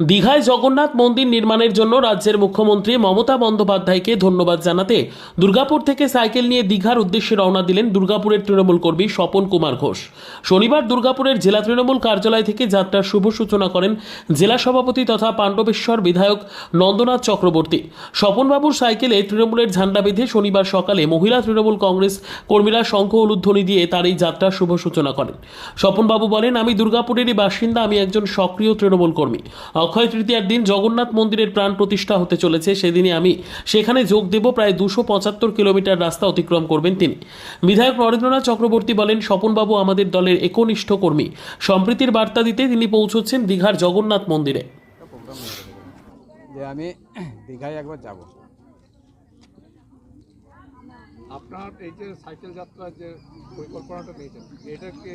দীঘায় জগন্নাথ মন্দির নির্মাণের জন্য রাজ্যের মুখ্যমন্ত্রী মমতা বন্দ্যোপাধ্যায়কে ধন্যবাদ জানাতে দুর্গাপুর থেকে সাইকেল নিয়ে দীঘার উদ্দেশ্যে রওনা দিলেন দুর্গাপুরের তৃণমূল কর্মী স্বপন কুমার ঘোষ। শনিবার দুর্গাপুরের জেলা তৃণমূল কার্যালয় থেকে যাত্রার শুভ সূচনা করেন জেলা সভাপতি তথা পাণ্ডবেশ্বর বিধায়ক নন্দনাথ চক্রবর্তী। স্বপনবাবুর সাইকেলে তৃণমূলের ঝান্ডা বেঁধে শনিবার সকালে মহিলা তৃণমূল কংগ্রেস কর্মীরা শঙ্খ উলুধ্বনি দিয়ে তার এই যাত্রার শুভ সূচনা করেন। স্বপনবাবু বলেন, আমি দুর্গাপুরেরই বাসিন্দা, আমি একজন সক্রিয় তৃণমূল কর্মী। অক্ষয় তৃতীয়ার দিন জগন্নাথ মন্দিরের প্রাণ প্রতিষ্ঠা হতে চলেছে সেদিনই আমি সেখানে যোগ দেব প্রায় দুশো পঁচাত্তর কিলোমিটার রাস্তা অতিক্রম করবেন তিনি। বিধায়ক নরেন্দ্রনাথ চক্রবর্তী বলেন স্বপনবাবু আমাদের দলের একনিষ্ঠ কর্মী। সম্প্রীতির বার্তা দিতে তিনি পৌঁছচ্ছেন দীঘার জগন্নাথ মন্দিরে। যে আমি দীঘায় একবার যাব। আপনার এই যে সাইকেল যাত্রার যে পরিকল্পনাটা নিয়েছেন এটা কি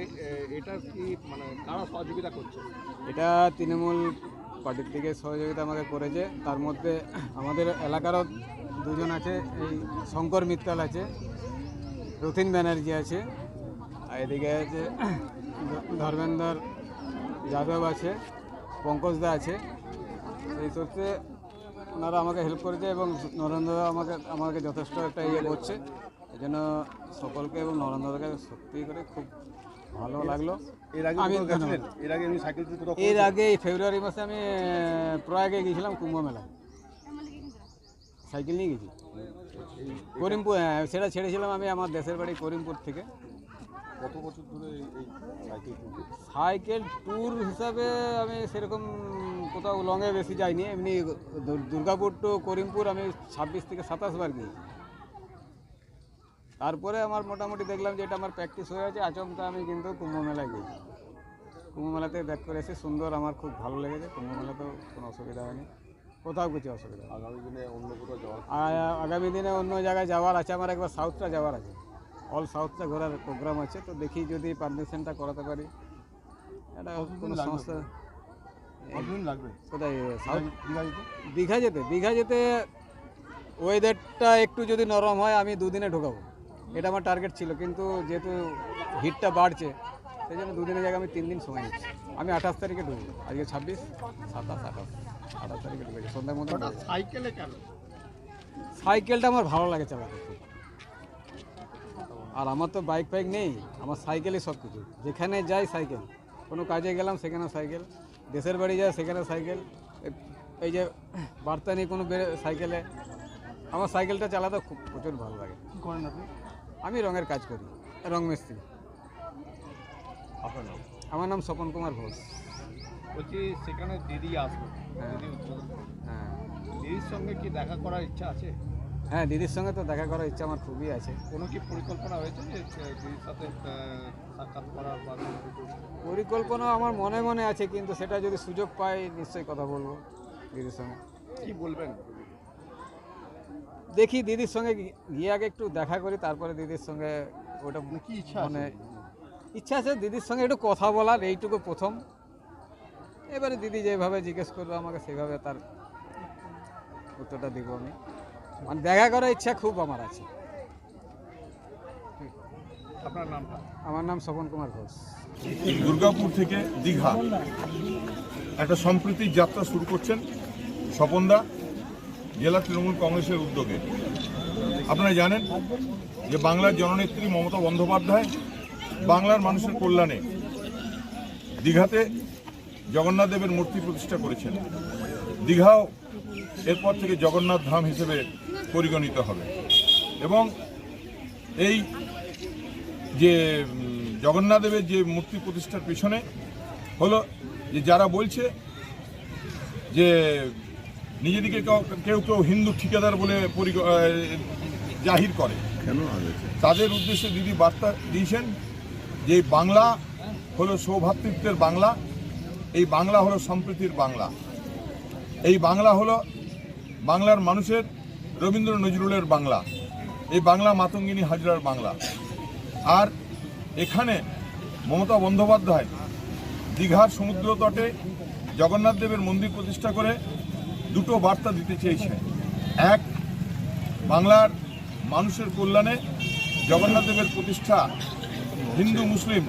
এটা কি মানে কারা সহযোগিতা করছে? এটা তৃণমূল পার্টির থেকে সহযোগিতা আমাকে করেছে। তার মধ্যে আমাদের এলাকারও দুজন আছে, এই শঙ্কর মিত্তাল আছে, রথিন ব্যানার্জি আছে, আর এদিকে আছে ধর্মেন্দ্র যাদব আছে, পঙ্কজ দা আছে। এই সূত্রে ওনারা আমাকে হেল্প করেছে এবং নরেন্দ্র আমাকে আমাকে যথেষ্ট একটা ইয়ে করছে। এই জন্য সকলকে এবং নরেন্দ্রকে সত্যি করে খুব ভালো লাগল। এর আগে আমি গেছিলেন? এর আগে আমি সাইকেল এর আগে ফেব্রুয়ারি মাসে আমি প্রয়াগে গিয়েছিলাম কুম্ভ মেলায়। সাইকেল নিয়ে গেছি। করিমপুর হ্যাঁ সেটা ছেড়েছিলাম আমি আমার দেশের বাড়ি করিমপুর থেকে। কত বছর ধরে এই সাইকেল চলছে? সাইকেল ট্যুর হিসাবে আমি সেরকম কোথাও লংয়ে বেশি যাইনি। এমনি দুর্গাপুর টু করিমপুর আমি ছাব্বিশ থেকে সাতাশ বার গিয়েছি। তারপরে আমার মোটামুটি দেখলাম যে এটা আমার প্র্যাকটিস হয়ে আছে আচমকা আমি কিন্তু কুম্ভ মেলায় গিয়েছি কুম্ভ মেলাতে দেখ করে এসে সুন্দর আমার খুব ভালো লেগেছে কুম্ভ মেলাতেও কোনো অসুবিধা হয়নি। কোথাও কিছু অসুবিধা আগামী দিনে অন্য কোথাও যাওয়ার আগামী দিনে অন্য জায়গায় যাওয়ার আছে আমার একবার সাউথটা যাওয়ার আছে। অল সাউথটা ঘোরার প্রোগ্রাম আছে তো দেখি যদি পারমিশনটা করাতে পারি। এটা কোনো সমস্যা কতদিন লাগবে? কোথায় সাউথ যেতে? দীঘা যেতে দীঘা যেতে ওয়েদারটা একটু যদি নরম হয় আমি দুদিনে ঢোকাবো। এটা আমার টার্গেট ছিল কিন্তু যেহেতু হিটটা বাড়ছে সেই জন্য দুদিনের জায়গায় আমি তিন দিন সময় নিচ্ছি আমি আঠাশ তারিখে ঢুকবো আজকে ছাব্বিশ সাতাশ আঠাশ আঠাশ তারিখে ঢুকেছি সন্ধ্যার মধ্যে সাইকেলে কেন? সাইকেলটা আমার ভালো লাগে চালাতে আর আমার তো বাইক ফাইক নেই আমার সাইকেলই সব কিছু যেখানে যাই সাইকেল কোনো কাজে গেলাম সেখানে সাইকেল দেশের বাড়ি যায় সেখানে সাইকেল এই যে বার্তা নিয়ে কোনো সাইকেলে আমার সাইকেলটা চালাতে খুব প্রচুর ভালো লাগে। করেন আপনি? আমি রঙের কাজ করি রং মিস্ত্রি। আপনার নাম? আমার নাম স্বপন কুমার ঘোষ। বলছি সেখানে দিদি আসবে হ্যাঁ। দিদি উদ্বোধন করবে। হ্যাঁ। দিদির সঙ্গে কি দেখা করার ইচ্ছা আছে? হ্যাঁ দিদির সঙ্গে তো দেখা করার ইচ্ছা আমার খুবই আছে। কোনো কি পরিকল্পনা হয়েছে যে আহ, দিদির সাথে আহ, সাক্ষাৎ করার বা কোনো কিছু? পরিকল্পনা আমার মনে মনে আছে কিন্তু সেটা যদি সুযোগ পাই নিশ্চয়ই কথা বলব দিদির সঙ্গে। কি বলবেন? দেখি দিদির সঙ্গে গিয়ে আগে একটু দেখা করি তারপরে দিদির সঙ্গে ওটা মানে কি ইচ্ছা মানে আছে ইচ্ছা আছে দিদির সঙ্গে একটু কথা বলার এইটুকু প্রথম। এবারে দিদি যেভাবে জিজ্ঞেস করবে আমাকে সেভাবে তার উত্তরটা দিব আমি। মানে দেখা করার ইচ্ছা খুব আমার আছে। আপনার নামটা আমার নাম স্বপন কুমার ঘোষ। দুর্গাপুর থেকে দীঘা। একটা সম্প্রীতির যাত্রা শুরু করছেন স্বপনদা জেলা তৃণমূল কংগ্রেসের উদ্যোগে। আপনারা জানেন যে বাংলার জননেত্রী মমতা বন্দ্যোপাধ্যায় বাংলার মানুষের কল্যাণে দীঘাতে জগন্নাথ দেবের মূর্তি প্রতিষ্ঠা করেছেন। দীঘাও এরপর থেকে জগন্নাথ ধাম হিসেবে পরিগণিত হবে। এবং এই যে জগন্নাথ দেবের যে মূর্তি প্রতিষ্ঠার পিছনে হলো যে যারা বলছে যে নিজেদিকে কেউ- কেউ হিন্দু ঠিকাদার বলে জাহির করে। তাদের উদ্দেশ্যে দিদি বার্তা দিয়েছেন যে এই বাংলা হলো সৌভাতৃত্বের বাংলা এই বাংলা হলো সম্প্রীতির বাংলা। এই বাংলা হলো বাংলার মানুষের রবীন্দ্র নজরুলের বাংলা এই বাংলা মাতঙ্গিনী হাজরার বাংলা। আর এখানে মমতা বন্দ্যোপাধ্যায় দীঘার সমুদ্র তটে জগন্নাথ দেবের মন্দির প্রতিষ্ঠা করে দুটো বার্তা দিতে চেয়েছে। এক, বাংলার মানুষের কল্যাণে জগন্নাথ দেবের প্রতিষ্ঠা হিন্দু, মুসলিম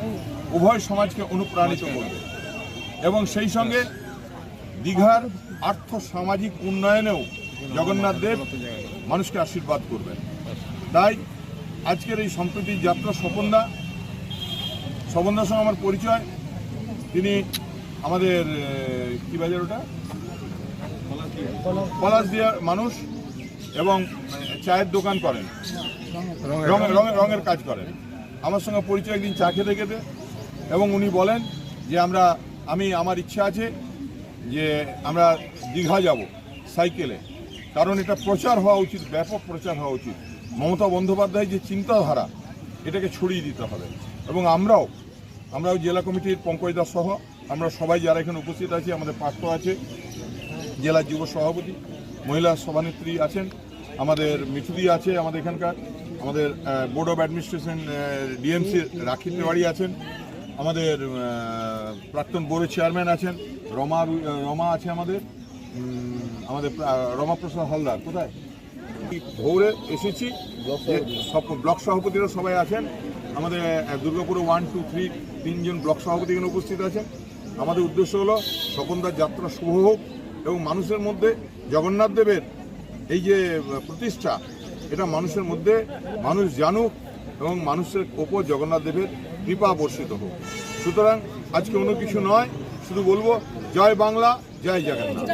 উভয় সমাজকে অনুপ্রাণিত করবে। এবং সেই সঙ্গে দীঘার আর্থ সামাজিক উন্নয়নেও জগন্নাথ দেব মানুষকে আশীর্বাদ করবেন। তাই আজকের এই সম্প্রীতির যাত্রা স্বপনদা স্বপনদার সঙ্গে আমার পরিচয়। তিনি আমাদের কী বাজার ওটা? পলাশ দিয়ার মানুষ এবং চায়ের দোকান করেন। রঙের রঙের কাজ করেন। আমার সঙ্গে পরিচয় একদিন চা খেতে খেতে এবং উনি বলেন যে আমরা, আমি, আমার ইচ্ছা আছে যে আমরা দীঘা যাব সাইকেলে। কারণ এটা প্রচার হওয়া উচিত, ব্যাপক প্রচার হওয়া উচিত। মমতা বন্দ্যোপাধ্যায় যে চিন্তাধারা, এটাকে ছড়িয়ে দিতে হবে। এবং আমরাও আমরাও জেলা কমিটির পঙ্কজ দাস সহ, আমরা সবাই যারা এখানে উপস্থিত আছি, আমাদের পার্থ আছে জেলা যুব সভাপতি, মহিলা সভানেত্রী আছেন, আমাদের মিঠুদি আছে আমাদের এখানকার, আমাদের বোর্ড অফ অ্যাডমিনিস্ট্রেশন ডিএমসি রাখি তেওয়ারি আছেন, আমাদের প্রাক্তন বোর্ডের চেয়ারম্যান আছেন, রমা রমা আছে আমাদের আমাদের প্রা- রমাপ্রসাদ হালদার, কোথায়? ভোরে এসেছি সব ব্লক সভাপতিরা সবাই আছেন, আমাদের দুর্গাপুরে ওয়ান টু থ্রি তিনজন ব্লক সভাপতি এখানে উপস্থিত আছেন, আমাদের উদ্দেশ্য হলো, স্বপনদার যাত্রা শুভ হোক এবং মানুষের মধ্যে জগন্নাথ দেবের এই যে প্রতিষ্ঠা, এটা মানুষের মধ্যে মানুষ জানুক এবং মানুষের ওপর জগন্নাথ দেবের কৃপা বর্ষিত হোক। সুতরাং আজকে অন্য কিছু নয়, শুধু বলব, জয় বাংলা জয় জগন্নাথ।